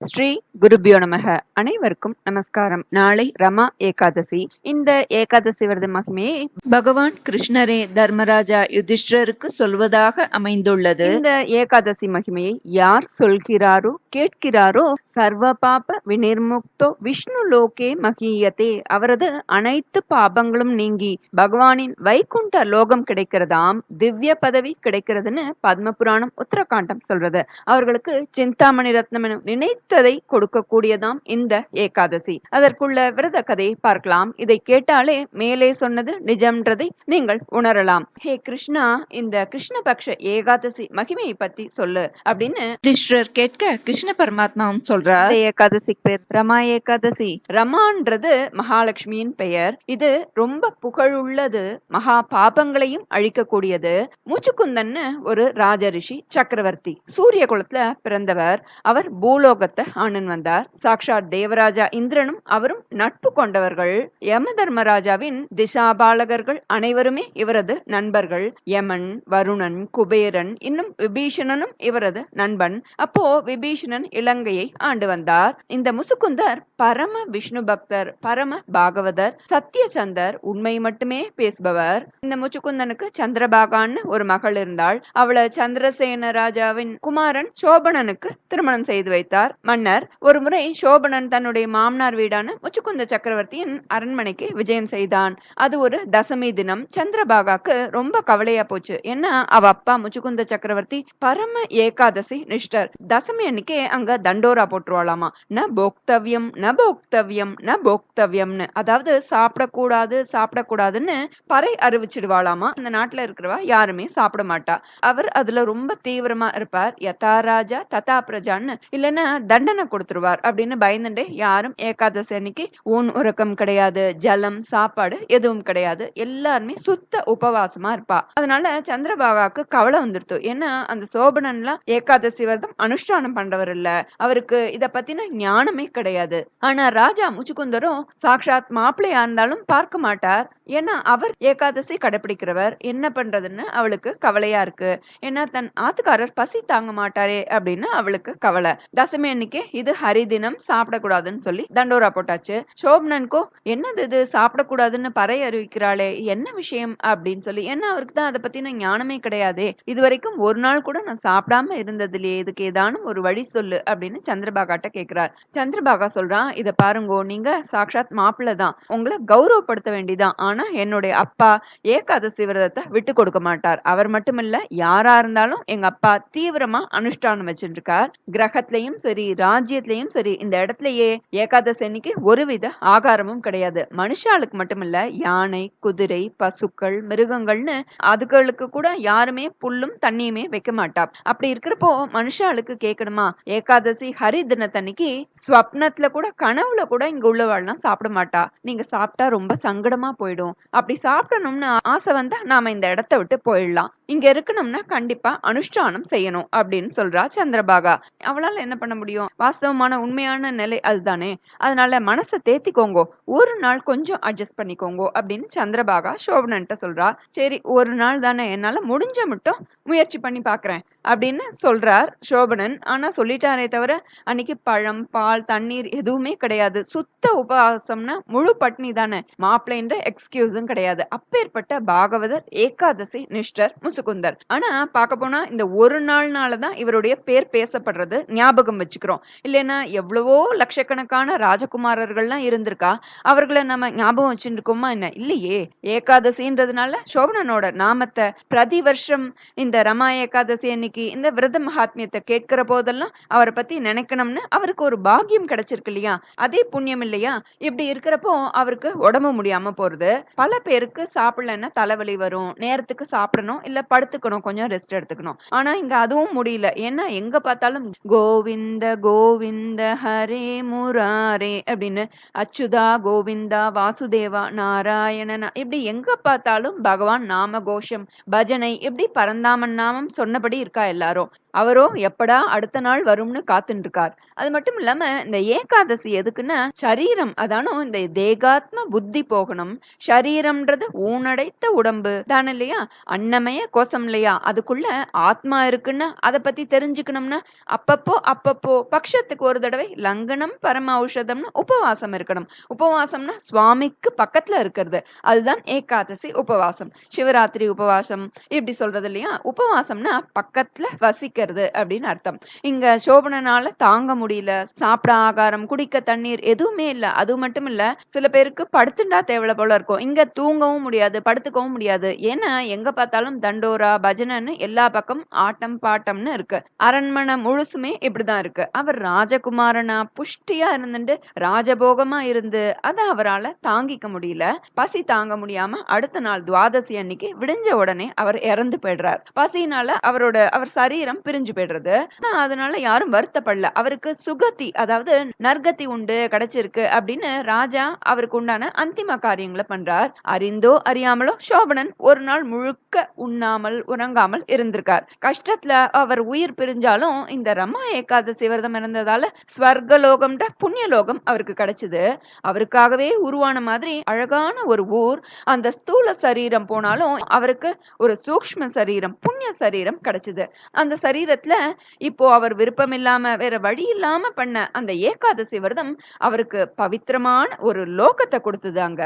ஸ்ரீ குருபியோ நமக. அனைவருக்கும் நமஸ்காரம். நாளை ரமா ஏகாதசி. இந்த ஏகாதசி விரத மகிமையை பகவான் கிருஷ்ணரே தர்மராஜா யுதிஷ்டருக்கு சொல்வதாக அமைந்துள்ளது. இந்த ஏகாதசி மகிமையை யார் சொல்கிறாரோ கேட்கிறாரோ சர்வ பாப விநிர்முக்தோ விஷ்ணு லோகே மகியதே. அவரது அனைத்து பாபங்களும் நீங்கி பகவானின் வைகுண்ட லோகம் கிடைக்கிறதாம் திவ்ய பதவி கிடைக்கிறதுன்னு பத்ம புராணம் உத்தரகாண்டம் சொல்றது. அவர்களுக்கு சிந்தாமணி ரத்னம் நினைத்ததை கொடுக்கக்கூடியதாம் இந்த ஏகாதசி. அதற்குள்ள விரத கதையை பார்க்கலாம். இதை கேட்டாலே மேலே சொன்னது நிஜம்ன்றதை நீங்கள் உணரலாம். ஹே கிருஷ்ணா இந்த கிருஷ்ணபக்ஷ ஏகாதசி மகிமையை பத்தி சொல்லு அப்படின்னு யுதிஷ்டர் கேட்க கிருஷ்ண பரமாத்மாவும் சொல்றார் ஏகாதசி பேர். ரமா ஏகாதசி. ரமான்றது மகாலட்சுமியின் பெயர். இது ரொம்ப புகழுள்ளது மகா பாபங்களையும் அழிக்கக்கூடியது. மூச்சுக்குந்தன்னு ஒரு ராஜரிஷி சக்கரவர்த்தி சூரிய குலத்துல பிறந்தவர். அவர் பூலோகத்தை ஆணன் வந்தார். சாக்ஷாத் தேவராஜா இந்திரனும் அவரும் நட்பு கொண்டவர்கள். யம தர்மராஜாவின் திசாபாலகர்கள் அனைவருமே இவரது நண்பர்கள். யமன் வருணன் குபேரன் இன்னும் விபீஷணனும் இவரது நண்பன். அப்போ விபீஷணன் இலங்கையை ஆண்டு வந்தார். இந்த முசுகுந்தர் பரம விஷ்ணு பக்தர் பரம பாகவதர் சத்தியசந்தர் உண்மை மட்டுமே பேசுபவர். இந்த முச்சுக்குந்தனுக்கு சந்திரபாகான்னு ஒரு மகள் இருந்தாள். அவளை சந்திரசேன ராஜாவின் குமாரன் சோபனனுக்கு திருமணம் செய்து வைத்தார். மன்னர் ஒரு முறை சோபனன் தன்னுடைய மாமனார் வீடான முச்சுக்குந்த சக்கரவர்த்தியின் அரண்மனைக்கு விஜயம் செய்தான். அது ஒரு தசமி தினம். சந்திரபாகாக்கு ரொம்ப கவலையா போச்சு. ஏன்னா அவ அப்பா முச்சுக்குந்த சக்கரவர்த்தி பரம ஏகாதசி நிஷ்டர். தசமி அன்னைக்கே அங்க தண்டோரா போட்டுருவாளாமா? ந போக்தவியம் ந போக்தவியம் ந போக்தவியம்னு. அதாவது சாப்பிடக்கூடாது சாப்பிடக்கூடாதுன்னு பறை அறிவிச்சிடுவாளாமா? அந்த நாட்டுல இருக்கிறவா யாருமே சாப்பிட மாட்டா. அவர் அதுல ரொம்ப தீவிரமா இருப்பார். யதா ராஜா ததா பிரஜான்னு. இல்லைன்னா தண்டனை கொடுத்துருவார் அப்படின்னு பயந்துட்டு யாரும் ஏகாதசி அன்னைக்கு ஊன் உறக்கம் கிடையாது ஜலம் சாப்பாடு எதுவும் கிடையாது. எல்லாருமே சுத்த உபவாசமா இருப்பா. அதனால சந்திரபாகாக்கு கவலை வந்துருத்து ஏன்னா அந்த சோபனன்லாம் ஏகாதசி விரதம் அனுஷ்டானம் பண்றவர் இல்ல. அவருக்கு இத பத்தின ஞானமே கிடையாது. ஆனா ராஜா முச்சுக்குந்தரும் சாக்ஷாத் மாப்பிள்ளையா இருந்தாலும் பார்க்க மாட்டார். ஏன்னா அவர் ஏகாதசி கடைபிடிக்கிறவர் என்ன பண்றதுன்னு அவளுக்கு கவலையா இருக்கு. ஏன்னா தன் ஆத்துக்காரர் பசி தாங்க மாட்டாரே அப்படின்னு அவளுக்கு கவலை. தசமி அன்னைக்கு இது ஹரிதினம் சாப்பிடக்கூடாதுன்னு சொல்லி தண்டோரா போட்டாச்சு. சோப்னன்கோ என்னது இது? சாப்பிடக்கூடாதுன்னு பறை அறிவிக்கிறாளே. என்ன விஷயம்? அப்படின்னு சொல்லி. ஏன்னா அவருக்கு தான் அதை பத்தின ஞானமே கிடையாதே. இது வரைக்கும் ஒரு நாள் கூட நான் சாப்பிடாம இருந்ததுலயே இதுக்கு ஏதானும் ஒரு வழி சொல்லு அப்படின்னு சந்திரபாகாட்ட கேக்குறார். சந்திரபாகா சொல்றான் இத பாருங்கோ நீங்க சாக்ஷாத் மாப்பிள்ள தான். உங்களை கௌரவப்படுத்த வேண்டிதான். ஆனா என்னுடைய அப்பா ஏகாதசி விரதத்தை விட்டு கொடுக்க மாட்டார். அவர் மட்டும் இல்ல யாரா இருந்தாலும் எங்க அப்பா தீவிரமா அனுஷ்டானம் வச்சுட்டு இருக்கார் கிரகத்திலயும் சரி ராஜ்யத்திலயும் சரி இந்த இடத்துலயே ஏகாதசி அன்னைக்கு ஒருவித ஆகாரமும் கிடையாது. மனுஷாளுக்கு மட்டுமில்ல யானை குதிரை பசுக்கள் மிருகங்கள்னு அதுகளுக்கு கூட யாருமே புல்லும் தண்ணியுமே வைக்க மாட்டா அப்படி இருக்கிறப்போ மனுஷாளுக்கு கேட்கணுமா ஏகாதசி ஹரி தினத்தன்னைக்கு ஸ்வப்னத்துல கூட கனவுல கூட இங்க உள்ளவாள்லாம் சாப்பிட மாட்டா. நீங்க சாப்பிட்டா ரொம்ப சங்கடமா போயிடும். அப்படி சாப்பிடணும்னு ஆசை வந்தா நாம இந்த இடத்த விட்டு போயிடலாம். இங்க இருக்கணும்னா கண்டிப்பா அனுஷ்டானம் செய்யணும் அப்படின்னு சொல்றா சந்திரபாகா. அவளால என்ன பண்ண முடியும்? வாஸ்தவமான உண்மையான நிலை அதுதானே. அதனால மனசை தேத்திக்கோங்கோ. ஒரு நாள் கொஞ்சம் அட்ஜஸ்ட் பண்ணிக்கோங்கோ அப்படின்னு சந்திரபாகா சோபனன்ட்ட சொல்றா. சரி ஒரு நாள் தானே என்னால முடிஞ்ச மட்டும் முயற்சி பண்ணி பாக்குறேன் அப்படின்னு சொல்றார் சோபனன். ஆனா சொல்லிட்டாரே தவிர அன்னைக்கு பழம் பால் தண்ணீர் எதுவுமே கிடையாது. சுத்த உபவாசம்னா முழு பட்னி தானே. மாப்பிள்ளைன்ற எக்ஸ்கியூஸும் கிடையாது. அப்பேற்பட்ட பாகவதர் ஏகாதசி நிஷ்டர் சுகுந்தர். ஆனா பார்க்க போனா இந்த ஒரு நாள்னால தான் இவருடைய பேர் பேசப்படுறது ஞாபகம் வச்சுக்கிறோம். இல்லைன்னா எவ்வளவோ லட்சக்கணக்கான ராஜகுமாரர்கள்லாம் இருந்திருக்கா? அவர்களை நம்ம ஞாபகம் வச்சுருக்கோமா என்ன? இல்லையே. ஏகாதசின்றதுனால சோபனனோட நாமத்தை பிரதி வருஷம் இந்த ரமா ஏகாதசி அன்னைக்கு இந்த விரத மகாத்மியத்தை கேட்கிற போதெல்லாம் அவரை பத்தி நினைக்கணும்னு அவருக்கு ஒரு பாக்கியம் கிடைச்சிருக்கு இல்லையா? அதே புண்ணியம் இல்லையா? இப்படி இருக்கிறப்போ அவருக்கு உடம்பு முடியாம போறது. பல பேருக்கு சாப்பிடலன்னா தலைவலி வரும் நேரத்துக்கு சாப்பிடணும் இல்ல படுத்துக்கணும் கொஞ்சம் ரெஸ்ட் எடுத்துக்கணும். ஆனா இங்க அதுவும் முடியல. ஏன்னா எங்க பார்த்தாலும் கோவிந்த கோவிந்த ஹரே முராரே அப்படின்னு அச்சுதா கோவிந்தா வாசுதேவா நாராயணனா இப்படி எங்க பார்த்தாலும் பகவான் நாம கோஷம் பஜனை இப்படி பரந்தாமன் நாமம் சொன்னபடி இருக்கா எல்லாரும் அவரோ எப்படா அடுத்த நாள் வரும்னு காத்துட்டு இருக்கார் அது மட்டும் இல்லாம இந்த ஏகாதசி எதுக்குன்னா சரீரம் அதானோ இந்த தேகாத்ம புத்தி போகணும். சரீரம்ன்றது ஊனடைத்த உடம்பு. தானே இல்லையா? அன்னமய கோசம் இல்லையா? அதுக்குள்ள ஆத்மா இருக்குன்னா அதை பத்தி தெரிஞ்சுக்கணும்னா அப்பப்போ அப்பப்போ பக்ஷத்துக்கு ஒரு தடவை லங்கனம் பரம ஔஷதம்னு உபவாசம் இருக்கணும். உபவாசம்னா சுவாமிக்கு பக்கத்துல இருக்கிறது. அதுதான் ஏகாதசி உபவாசம். சிவராத்திரி உபவாசம் இப்படி சொல்றது இல்லையா? உபவாசம்னா பக்கத்துல வசிக்கிறது அப்படின்னு அர்த்தம். இங்க சோபனனால தாங்க முடியல சாப்பிட ஆகாரம் குடிக்க தண்ணீர் எதுவுமே இல்ல. அது மட்டும் இல்ல சில பேருக்கு படுத்துண்டா தேவை போல இருக்கும். இங்க தூங்கவும் முடியாது படுத்துக்கவும் முடியாது. ஏன்னா எங்க பார்த்தாலும் தண்டோரா பஜனைன்னு எல்லா பக்கம் ஆட்டம் பாட்டம்னு இருக்கு. அரண்மனை முழுசுமே இப்படிதான் இருக்கு. அவர் ராஜகுமாரனா புஷ்டியா இருந்துட்டு ராஜபோகமா இருந்து அதை அவரால தாங்கிக்க முடியல. பசி தாங்க முடியாம அடுத்த நாள் துவாதசி அன்னைக்கு விடிஞ்ச உடனே அவர் இறந்து போயிடுறார். பசினால அவரோட அவர் சரீரம் பிரிஞ்சு போயிடுறது. அதனால யாரும் வருத்தப்படல. அவருக்கு சுகதி அதாவது நற்கதி உண்டு கிடைச்சிருக்கு அப்படின்னு ராஜா அவருக்கு உண்டான அந்திம காரியங்களை பண்றார். அறிந்தோ அறியாமலோ சோபனன் ஒரு நாள் முழுக்க உண்ணா சாப்பிடாமல் உறங்காமல் இருந்திருக்கார். கஷ்டத்துல அவர் உயிர் பிரிஞ்சாலும் இந்த ரம்மா ஏகாதசி விரதம் இருந்ததால ஸ்வர்கலோகம்ன்ற புண்ணியலோகம் அவருக்கு கிடைச்சது. அவருக்காகவே உருவான மாதிரி அழகான ஒரு ஊர் அந்த ஸ்தூல சரீரம் போனாலும் அவருக்கு ஒரு சூக்ம சரீரம் புண்ணிய சரீரம் கிடைச்சது. அந்த சரீரத்துல இப்போ அவர் விருப்பம் இல்லாம வேற வழி இல்லாம பண்ண அந்த ஏகாதசி விரதம் அவருக்கு பவித்திரமான ஒரு லோகத்தை கொடுத்தது அங்க.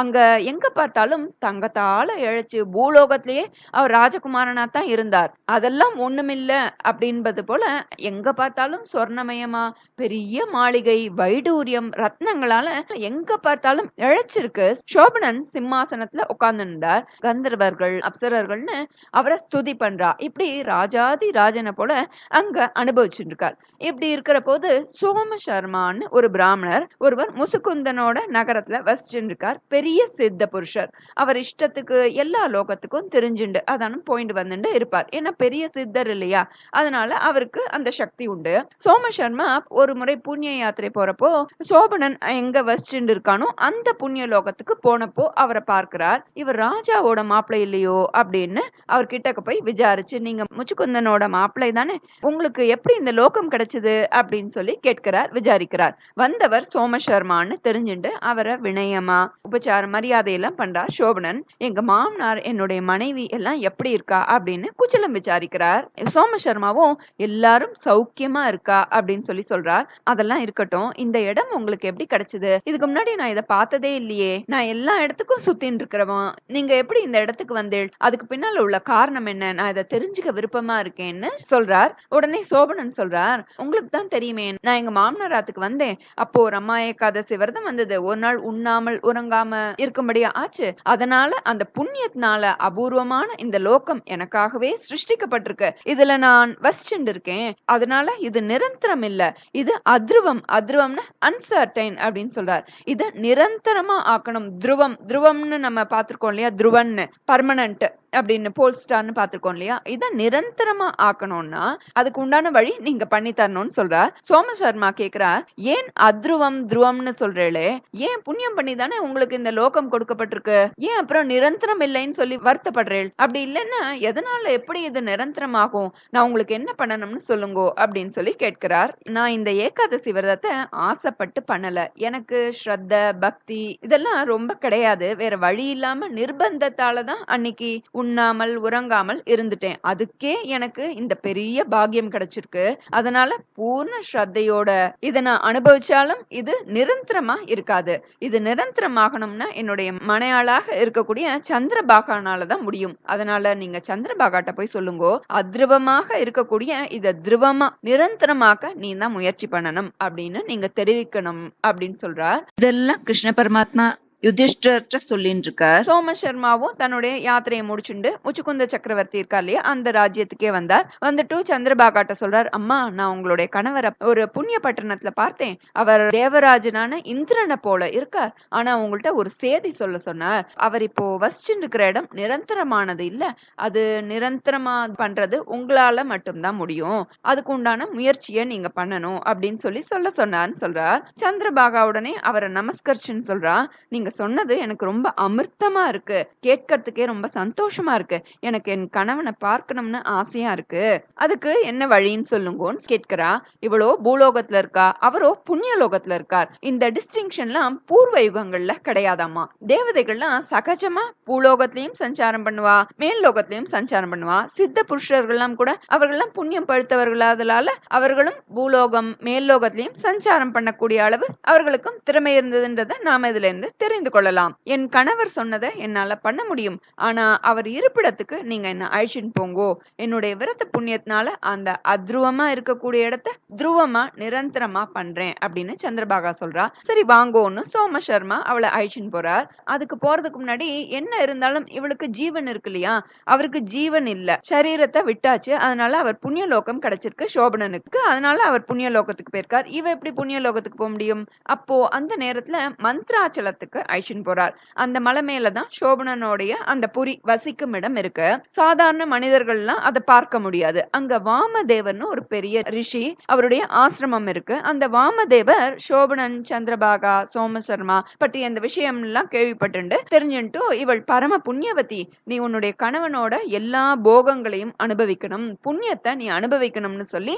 அங்க எங்க பார்த்தாலும் தங்கத்தால இழைச்சு பூலோகத்திலேயே அவர் ராஜகுமாரனா தான் இருந்தார். அதெல்லாம் ஒண்ணுமில்ல அப்படின்பது போல எங்க பார்த்தாலும் சொர்ணமயமா பெரிய மாளிகை வைடூரியம் ரத்னங்களால எங்க பார்த்தாலும் இழைச்சிருக்கு. சோபனன் சிம்மாசனத்துல உட்கார்ந்துருந்தார். கந்தர்வர்கள் அப்சரர்கள்னு அவரை ஸ்துதி பண்றா. இப்படி ராஜாதி ராஜனை போல அங்க அனுபவிச்சுட்டு இருக்கார் இப்படி இருக்கிற போது சோம சர்மான்னு ஒரு பிராமணர் ஒருவர் முசுகுந்தனோட நகரத்துல வசிச்சுட்டு இருக்கார் பெரிய சித்த புருஷர். அவர் இஷ்டத்துக்கு எல்லா லோகத்துக்கும் தெரிஞ்சுண்டு அதானும் போயிட்டு வந்துட்டு இருப்பார். ஏன்னா பெரிய சித்தர் இல்லையா? அதனால அவருக்கு அந்த சக்தி உண்டு. சோமசர்மா ஒரு முறை புண்ணிய யாத்திரை போறப்போ சோபனன் எங்க வசிச்சுட்டு இருக்கானோ அந்த புண்ணிய லோகத்துக்கு போனப்போ அவரை பார்க்கிறார். இவர் ராஜாவோட மாப்பிள்ளை இல்லையோ அப்படின்னு அவர் கிட்டக்க போய் விசாரிச்சு நீங்க முச்சுக்குந்தனோட மாப்பிள்ளை தானே? உங்களுக்கு எப்படி இந்த லோகம் கிடைச்சது? அப்படின்னு சொல்லி கேட்கிறார் விசாரிக்கிறார். வந்தவர் சோமசர்மான்னு தெரிஞ்சுட்டு அவரை வினயமா? உபச்சார மரியாதை எல்லாம் பண்றார் சோபனன். எங்க மாமனார் என்னுடைய மனைவி எல்லாம் எப்படி இருக்கா அப்படின்னு குச்சலம் விசாரிக்கிறார். சோமசர்மாவும் எல்லாரும் சௌக்கியமா இருக்கா? அப்படின்னு சொல்லி சொல்றார். அதெல்லாம் இருக்கட்டும். இந்த இடம் உங்களுக்கு எப்படி கிடைச்சது? இதுக்கு முன்னாடி நான் இதை பார்த்ததே இல்லையே. நான் எல்லா இடத்துக்கும் சுத்தின்னு இருக்கிறவன். நீங்க எப்படி இந்த இடத்துக்கு வந்தேள்? அதுக்கு பின்னால உள்ள காரணம் என்ன? நான் இதை தெரிஞ்சுக்க விருப்பமா இருக்கேன்னு சொல்றார். உடனே சோபனன் சொல்றார் உங்களுக்கு தான் தெரியுமே. நான் எங்க மாமனாராத்துக்கு வந்தேன். அப்போ ஒரு அம்மா ஏகாதசி விரதம் வந்தது. ஒரு நாள் உண்ணாமல் உறங்காம இருக்கும்படியா ஆச்சு. அதனால அந்த புண்ணியத்தினால அபூர்வமான இந்த லோகம் எனக்காகவே சிருஷ்டிக்கப்பட்டிருக்கு. இதுல நான் வசிச்சுட்டு இருக்கேன். அதனால இது நிரந்தரம் இல்ல. இது அத்ருவம் அத்ருவம்னா அன்சர்டைன் அப்படின்னு சொல்றார். இத நிரந்தரமா ஆக்கணும். துருவம் துருவம்னு நம்ம பார்த்திருக்கோம் இல்லையா? துருவன்னு பர்மனன்ட் அப்படின்னு போல்ஸ்டார்னு பார்த்திருக்கோம் இல்லையா? இத நிரந்தரமா ஆக்கணும்னா அதுக்கு உண்டான வழி நீங்க பண்ணி தரணும்னு சொல்றார். சோம சர்மா கேக்குறார் ஏன் அத்ருவம் துருவம்னு சொல்றேளே ஏன் புண்ணியம் பண்ணி தானே உங்களுக்கு இந்த லோகம் கொடுக்கப்பட்டிருக்கு? ஏன் அப்புறம் நிரந்தரம் இல்லைன்னு சொல்லி வருத்தப்படுறேள்? அப்படி இல்லைன்னா எதனால எப்படி இது நிரந்தரமாகும்? நான் உங்களுக்கு என்ன பண்ணணும்னு சொல்லுங்கோ? அப்படின்னு சொல்லி கேட்கிறார். நான் இந்த ஏகாதசி விரதத்தை ஆசைப்பட்டு பண்ணல. எனக்கு ஸ்ரத்த பக்தி இதெல்லாம் ரொம்ப கிடையாது. வேற வழி இல்லாம நிர்பந்தத்தால தான் அன்னைக்கு உண்ணாமல் உறங்காமல் இருந்துட்டேன். அதுக்கே எனக்கு இந்த பெரிய பாக்கியம் கிடைச்சிருக்கு. அதனால பூர்ண ஸ்ரத்தையோட இதை நான் அனுபவிச்சாலும் இது நிரந்தரமா இருக்காது. இது நிரந்தரமாகணும்னா என்னுடைய மனையாளாக இருக்கக்கூடிய சந்திரபாகானால தான் முடியும். அதனால நீங்க சந்திரபாகாட்ட போய் சொல்லுங்கோ. அத்ருவமாக இருக்கக்கூடிய இத திருவமா நிரந்தரமாக்க நீ தான் முயற்சி பண்ணணும் அப்படின்னு நீங்க தெரிவிக்கணும் அப்படின்னு சொல்றார். இதெல்லாம் கிருஷ்ண பரமாத்மா யுதிஷ்டர்ட்ட சொல்லின்னு இருக்கார் சோம சர்மாவும் தன்னுடைய யாத்திரையை முடிச்சுண்டு முச்சுக்குந்த சக்கரவர்த்தி இருக்கா இல்லையா? அந்த ராஜ்யத்துக்கே வந்தார். வந்துட்டு சந்திரபாகாட்ட சொல்றார் அம்மா நான் உங்களுடைய கணவரை ஒரு புண்ணிய பட்டணத்துல பார்த்தேன். அவர் தேவராஜனான இந்திரனை போல இருக்கார். ஆனா உங்கள்ட்ட ஒரு சேதி சொல்ல சொன்னார். அவர் இப்போ வசிச்சுட்டு இருக்கிற இடம் நிரந்தரமானது இல்ல. அது நிரந்தரமா பண்றது உங்களால மட்டும்தான் முடியும். அதுக்கு உண்டான முயற்சியை நீங்க பண்ணணும். அப்படின்னு சொல்லி சொல்ல சொன்னார்னு சொல்றார். சந்திரபாகா உடனே அவரை நமஸ்கரிச்சுன்னு சொல்றா. நீங்க சொன்னது எனக்கு ரொம்ப அமிர்தமா இருக்கு. கேட்கறதுக்கே ரொம்ப சந்தோஷமா இருக்கு. எனக்கு என் கணவனை பார்க்கணும்னு ஆசையா இருக்கு. அதுக்கு என்ன வழின்னு சொல்லுங்கன்னு கேட்கிறா. இவளோ பூலோகத்துல இருக்கா? அவரோ புண்ணிய லோகத்துல இருக்கார். இந்த டிஸ்டிங்ஷன்லாம் பூர்வ யுகங்கள்ல கிடையாதாமா தேவதைகள்லாம் சகஜமா பூலோகத்திலயும் சஞ்சாரம் பண்ணுவா மேல் லோகத்திலயும் சஞ்சாரம் பண்ணுவா. சித்த புருஷர்கள்லாம் கூட அவர்கள்லாம் புண்ணியம் பழுத்தவர்களாதலால அவர்களும் பூலோகம் மேல் லோகத்திலயும் சஞ்சாரம் பண்ணக்கூடிய அளவு அவர்களுக்கும் திறமை இருந்ததுன்றத நாம இதுல இருந்து தெரிந்து கொள்ளலாம். என் கணவர் சொன்னதை என்னால பண்ண முடியும். ஆனா அவர் இருப்பிடத்துக்கு நீங்க என்ன அழிச்சுன்னு போங்கோ. என்னுடைய விரத்த புண்ணியத்தினால அந்த அத்ருவமா இருக்கக்கூடிய இடத்த துருவமா நிரந்தரமா பண்றேன் அப்படின்னு சந்திரபாகா சொல்றா. சரி வாங்கோன்னு சோம சர்மா அவளை அழிச்சின்னு போறார். அதுக்கு போறதுக்கு முன்னாடி என்ன இருந்தாலும் இவளுக்கு ஜீவன் இருக்கு இல்லையா? அவருக்கு ஜீவன் இல்ல. சரீரத்தை விட்டாச்சு. அதனால அவர் புண்ணிய லோகம் கிடைச்சிருக்கு சோபனனுக்கு. அதனால அவர் புண்ணிய லோகத்துக்கு போயிருக்கார். இவ எப்படி புண்ணிய லோகத்துக்கு போக முடியும்? அப்போ அந்த நேரத்துல மந்த்ராச்சலத்துக்கு அழிச்சுன்னு போறார். அந்த மலை மேலதான் சோபனனுடைய அந்த புரி வசிக்கும் இடம் இருக்கு. சாதாரண மனிதர்கள்லாம் அதை பார்க்க முடியாது. அங்க வாமதேவர்னு ஒரு பெரிய ரிஷி அவருடைய ஆசிரமம் இருக்கு. அந்த வாமதேவர் சோபனன் சந்திரபாகா சோமசர்மா பற்றி அந்த விஷயம் எல்லாம் கேள்விப்பட்டு தெரிஞ்சுட்டு இவள் பரம புண்ணியவதி நீ உன்னுடைய கணவனோட எல்லா போகங்களையும் அனுபவிக்கணும். புண்ணியத்தை நீ அனுபவிக்கணும்னு சொல்லி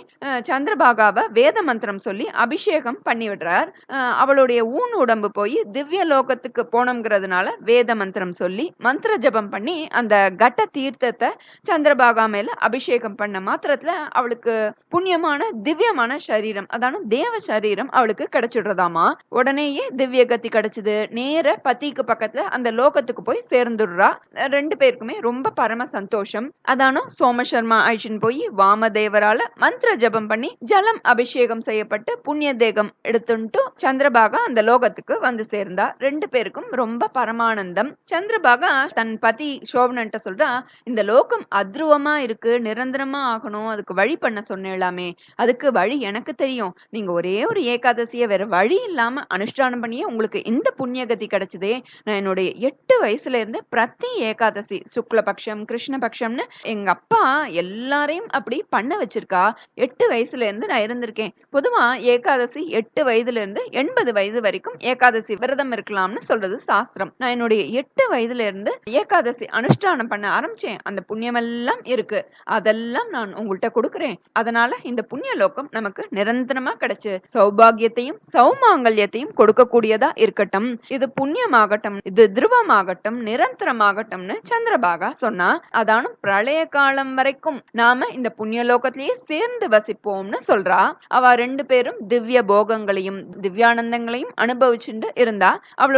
சந்திரபாகாவை வேத மந்திரம் சொல்லி அபிஷேகம் பண்ணி விடுறார் அவளுடைய ஊன் உடம்பு போய் திவ்ய லோகத்து லோகத்துக்கு போனோங்கிறதுனால வேத மந்திரம் சொல்லி மந்திர ஜபம் பண்ணி அந்த கட்ட தீர்த்தத்தை சந்திரபாகா மேல அபிஷேகம் பண்ண மாத்திரத்துல அவளுக்கு புண்ணியமான திவ்யமான சரீரம் அதான தேவ சரீரம் அவளுக்கு கிடைச்சிடுறதாமா? உடனேயே திவ்ய கத்தி கிடைச்சது. நேர பத்திக்கு பக்கத்துல அந்த லோகத்துக்கு போய் சேர்ந்துடுறா. ரெண்டு பேருக்குமே ரொம்ப பரம சந்தோஷம். அதானும் சோமசர்மா அழிச்சின் போய் வாமதேவரால மந்திர ஜபம் பண்ணி ஜலம் அபிஷேகம் செய்யப்பட்டு புண்ணிய தேகம் எடுத்துட்டு சந்திரபாகா அந்த லோகத்துக்கு வந்து சேர்ந்தா. ரெண்டு பேருக்கும் ரொம்ப பரமானந்தம். சந்திரபாகா தன் பதி சோபனன்ட்ட சொல்றா இந்த லோகம் அத்ருவமா இருக்கு நிரந்தரமா ஆகணும் அதுக்கு வழி பண்ண சொன்னேலாமே. அதுக்கு வழி எனக்கு தெரியும். நீங்க ஒரே ஒரு ஏகாதசிய வேற வழி இல்லாம அனுஷ்டானம் பண்ணியே உங்களுக்கு இந்த புண்ணியகதி கிடைச்சதே. நான் என்னுடைய எட்டு வயசுல இருந்து பிரதி ஏகாதசி சுக்லபக்ஷம் கிருஷ்ணபக்ஷம்னு எங்க அப்பா எல்லாரையும் அப்படி பண்ண வச்சிருக்கா. எட்டு வயசுல இருந்து நான் இருந்திருக்கேன். பொதுவா ஏகாதசி எட்டு வயதுல இருந்து எண்பது வயது வரைக்கும் ஏகாதசி விரதம் இருக்கலாம். பண்ணணும்னு சொல்றது? சாஸ்திரம். நான் என்னுடைய எட்டு வயதுல இருந்து ஏகாதசி அனுஷ்டானம் பண்ண ஆரம்பிச்சேன். அந்த புண்ணியம் எல்லாம் இருக்கு. அதெல்லாம் நான் உங்கள்கிட்ட கொடுக்குறேன். அதனால இந்த புண்ணிய லோகம் நமக்கு நிரந்தரமா கிடைச்சு. சௌபாகியத்தையும் சௌமாங்கல்யத்தையும் கொடுக்கக்கூடியதா இருக்கட்டும். இது புண்ணியமாகட்டும் இது திருவமாகட்டும் நிரந்தரமாகட்டும்னு சந்திரபாகா சொன்னா அதானும் பிரளய காலம் வரைக்கும் நாம இந்த புண்ணிய லோகத்திலேயே சேர்ந்து வசிப்போம்னு சொல்றா. அவ ரெண்டு பேரும் திவ்ய போகங்களையும் திவ்யானந்தங்களையும் அனுபவிச்சுட்டு இருந்தா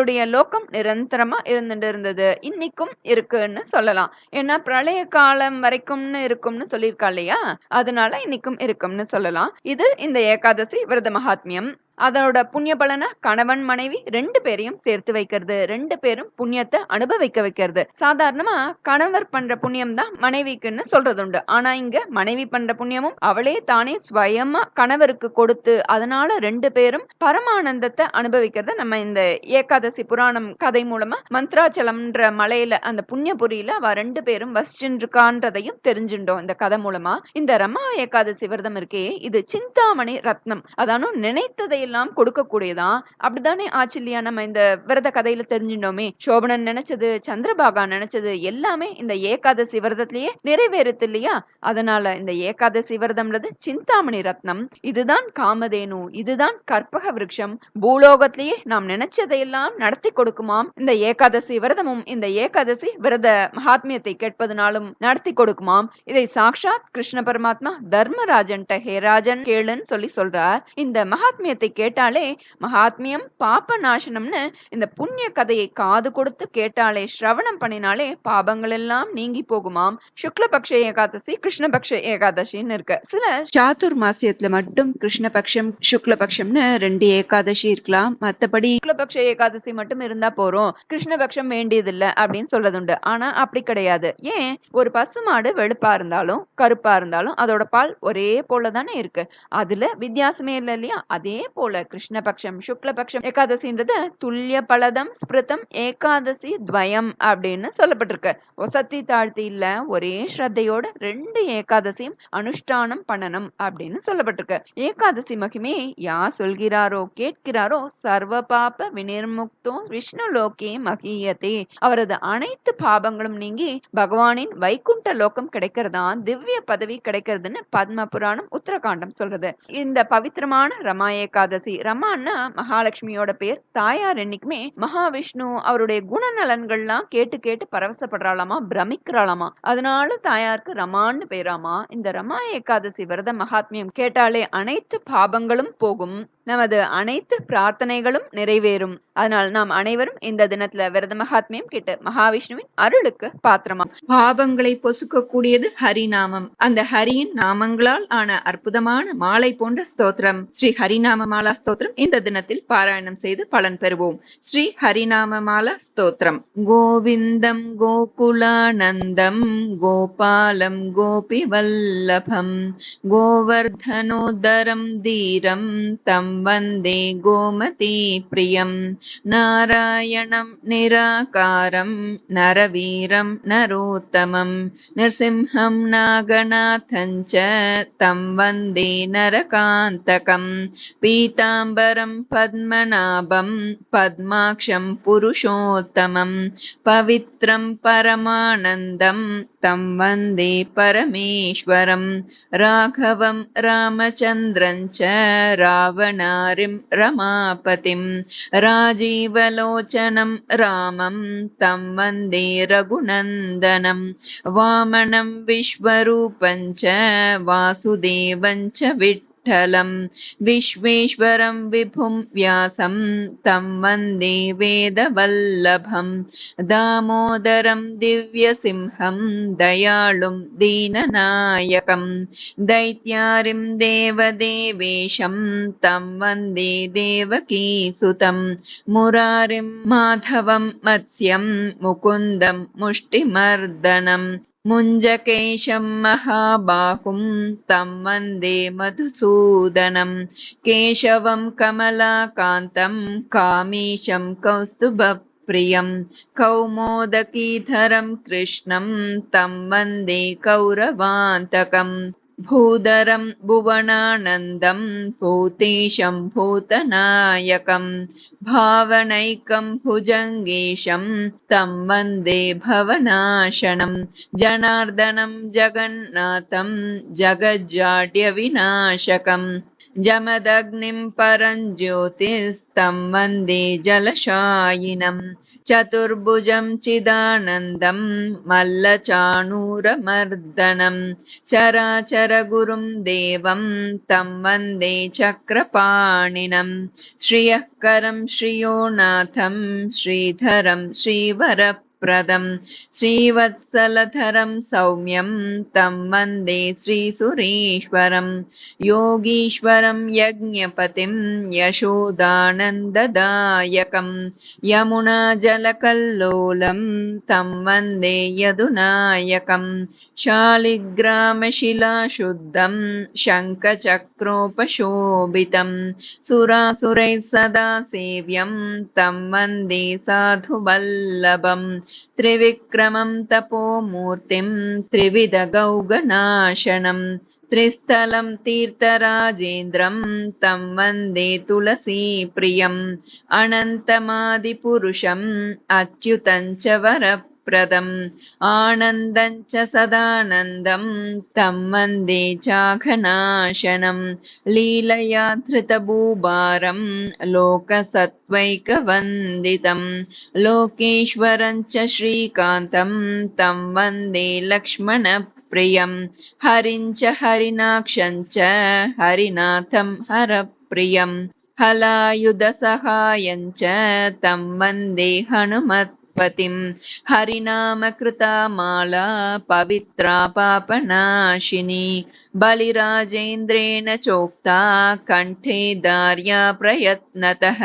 அவருடைய லோகம் நிரந்தரமா இருந்துட்டு இருந்தது இன்னைக்கும் இருக்குன்னு சொல்லலாம். ஏன்னா பிரளய காலம் வரைக்கும்னு இருக்கும்னு சொல்லியிருக்கா இல்லையா? அதனால இன்னைக்கும் இருக்கும்னு சொல்லலாம். இது இந்த ஏகாதசி விரத மகாத்மியம். அதனோட புண்ணிய பலனா கணவன் மனைவி ரெண்டு பேரையும் சேர்த்து வைக்கிறது. ரெண்டு பேரும் புண்ணியத்தை அனுபவிக்க வைக்கிறது. சாதாரணமா கணவர் பண்ற புண்ணியம் தான் மனைவிக்குன்னு சொல்றது உண்டு ஆனா இங்க மனைவி பண்ற புண்ணியமும் அவளே தானே ஸ்வயமா கணவருக்கு கொடுத்து அதனால ரெண்டு பேரும் பரமானந்தத்தை அனுபவிக்கிறத நம்ம இந்த ஏகாதசி புராணம் கதை மூலமா மந்த்ராச்சலம்ன்ற மலையில அந்த புண்ணியபுரியில அவ ரெண்டு பேரும் வசிச்சுருக்கான்றதையும் தெரிஞ்சுட்டோம் இந்த கதை மூலமா. இந்த ரமா ஏகாதசி விரதம் இருக்கே இது சிந்தாமணி ரத்னம். அதானும் நினைத்ததை எல்லாம் கொடுக்கக்கூடியதான். அப்படித்தானே ஆச்சு இல்லையா? நம்ம இந்த விரத கதையில தெரிஞ்சிட்டோமே சோபனன் நினைச்சது சந்திரபாகா நினைச்சது எல்லாமே இந்த ஏகாதசி விரதத்திலேயே நிறைவேறுது இல்லையா? அதனால இந்த ஏகாதசி விரதம்ன்றது சிந்தாமணி ரத்னம். இதுதான் காமதேனு இதுதான் கற்பக விருட்சம். பூலோகத்திலேயே நாம் நினைச்சதையெல்லாம் நடத்தி கொடுக்குமாம். இந்த ஏகாதசி விரதமும் இந்த ஏகாதசி விரத மகாத்மியத்தை கேட்பதனாலும் நடத்தி கொடுக்குமாம். இதை சாக்ஷாத் கிருஷ்ண பரமாத்மா தர்மராஜன் ஹேராஜன் கேளுன்னு சொல்லி சொல்றார். இந்த மகாத்மியத்தை கேட்டாலே மகாத்மியம் பாப நாசனம்னு இந்த புண்ணிய கதையை காது கொடுத்து கேட்டாலே ஸ்ரவணம் பண்ணினாலே பாபங்கள் எல்லாம் நீங்கி போகுமாம். சுக்லபக்ஷ ஏகாதசி கிருஷ்ணபக்ஷ ஏகாதசின்னு இருக்கு. சில சாத்துர் மாசியத்துல மட்டும் கிருஷ்ணபக்ஷம் சுக்லபக்ஷம்னு ரெண்டு ஏகாதசி இருக்கலாம். மத்தபடி சுக்லபக்ஷ ஏகாதசி மட்டும் இருந்தா போறோம். கிருஷ்ணபக்ஷம் வேண்டியதில்லை அப்படின்னு சொல்லதுண்டு ஆனா அப்படி கிடையாது. ஏன்? ஒரு பசுமாடு வெளுப்பா இருந்தாலும் கருப்பா இருந்தாலும் அதோட பால் ஒரே போல தானே இருக்கு. அதுல வித்தியாசமே இல்லை இல்லையா? அதே போல போல கிருஷ்ணபக்ஷம் சுக்லபக்ஷம் ஏகாதசின்றது துல்லிய பலதம் ஸ்பிருதம் ஏகாதசி துவயம் அப்படின்னு சொல்லப்பட்டிருக்கு. ஒசத்தி தாழ்த்தி இல்ல ஒரே ஸ்ரத்தையோட ரெண்டு ஏகாதசியும் அனுஷ்டானம் பண்ணணும் அப்படின்னு சொல்லப்பட்டிருக்கு. ஏகாதசி மகிமே யார் சொல்கிறாரோ கேட்கிறாரோ சர்வ பாப வினிர்முக்தோ விஷ்ணு லோகே மகியதே. அவரது அனைத்து பாபங்களும் நீங்கி பகவானின் வைகுண்ட லோகம் கிடைக்கிறதா திவ்ய பதவி கிடைக்கிறதுன்னு பத்ம புராணம் உத்தரகாண்டம் சொல்றது. இந்த பவித்திரமான ரமா ஏகாதசி ரமான்னா மகாலட்சுமியோட பேர். தாயார் என்னைக்குமே மகாவிஷ்ணு அவருடைய குணநலன்கள்லாம் கேட்டு கேட்டு பரவசப்படுறாளாமா பிரமிக்கிறாளாமா. அதனால தாயாருக்கு ரமான்னு பேராமா. இந்த ரமா ஏகாதசி விரத மகாத்மியம் கேட்டாலே அனைத்து பாபங்களும் போகும். நமது அனைத்து பிரார்த்தனைகளும் நிறைவேறும். அதனால் நாம் அனைவரும் இந்த தினத்துல விரத மகாத்மியம் கேட்டு மகாவிஷ்ணுவின் அருளுக்கு பாத்திரமா பாவங்களை பொசுக்க கூடியது ஹரிநாமம். அந்த ஹரியின் நாமங்களால் ஆன அற்புதமான மாலை போன்ற ஸ்தோத்திரம். ஸ்ரீ ஹரிநாம மாலா ஸ்தோத்திரம் இந்த தினத்தில் பாராயணம் செய்து பலன் பெறுவோம். ஸ்ரீ ஹரிநாம மாலா ஸ்தோத்திரம். கோவிந்தம் கோகுலானந்தம் கோபாலம் கோபி வல்லபம் கோவர்தனோதரம் தீரம் தம் वन्दे गोमतीप्रियम् नारायणं निराकारं नरवीरं नरोत्तमं नृसिंहं नागनाथं च तं वन्दे नरकान्तकम् पीताम्बरं पद्मनाभं पद्माक्षं पुरुषोत्तमं पवित्रं परमानन्दं तं वन्दे परमेश्वरं राघवं रामचन्द्रं च रावणारिं रमापतिं राजीवलोचनं रामं तं वन्दे रघुनन्दनं वामनं विश्वरूपं च वासुदेवं च विट् विठ्ठलं विश्वेश्वरं विभुं व्यासं तं वन्दे वेदवल्लभं दामोदरं दिव्यसिंहं दयाळुं दीननायकं दैत्यारिं देवदेवेशं तं वन्दे देवकीसुतं मुरारिं माधवं मत्स्यं मुकुन्दं मुष्टिमर्दनम् मुञ्जकेशं महाबाहुं तं वन्दे मधुसूदनं केशवं कमलाकान्तं कामीशं कौस्तुभप्रियं कौमोदकीधरं कृष्णं तं वन्दे कौरवान्तकम् भूधरं भुवनानन्दं भूतेशं भूतनायकं भावनैकं भुजङ्गेशं तं वन्दे भवनाशनं जनार्दनं जगन्नाथं जगज्जाड्यविनाशकम् जमदग्निं परं ज्योतिस्तं वन्दे जलशायिनं चतुर्भुजं चिदानन्दं मल्लचाणूरमर्दनं चराचरगुरुं देवं तं वन्दे चक्रपाणिनं श्रियःकरं श्रियोनाथं श्रीधरं श्रीवर प्रदं श्रीवत्सलधरं सौम्यं तं वन्दे श्रीसुरेश्वरं। योगीश्वरं यज्ञपतिं यशोदानन्ददायकं। यमुनाजलकल्लोलं तं वन्दे यदुनायकं। शालिग्रामशिलाशुद्धं शङ्खचक्रोपशोभितं। सुरासुरैः सदा सेव्यं तं वन्दे साधुवल्लभम् त्रिविक्रमं तपोमूर्तिं त्रिविधगौगनाशनं त्रिस्थलं तीर्थराजेन्द्रं तं वन्दे तुलसीप्रियम् अनन्तमादिपुरुषम् अच्युतं च वरप्रदम् आनन्दं च सदानन्दं तं वन्दे चाघनाशनं लीलया धृतभूभारं लोकसत्त्वैकवन्दितं। लोकेश्वरं च श्रीकान्तं तं वन्दे लक्ष्मणप्रियं। हरिं च हरिणाक्षं च हरिनाथं हरप्रियं। हलायुधसहायं च तं वन्दे हनुमत् पतिं हरिनामकृता माला पवित्रा पापनाशिनी बलिराजेन्द्रेण चोक्ता कण्ठे दार्या प्रयत्नतः।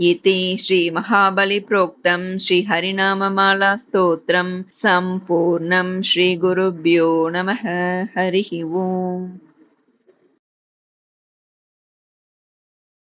इति श्रीमहाबलिप्रोक्तं श्रीहरिनाममाला स्तोत्रं सम्पूर्णं श्रीगुरुभ्यो नमः। हरिः ओम्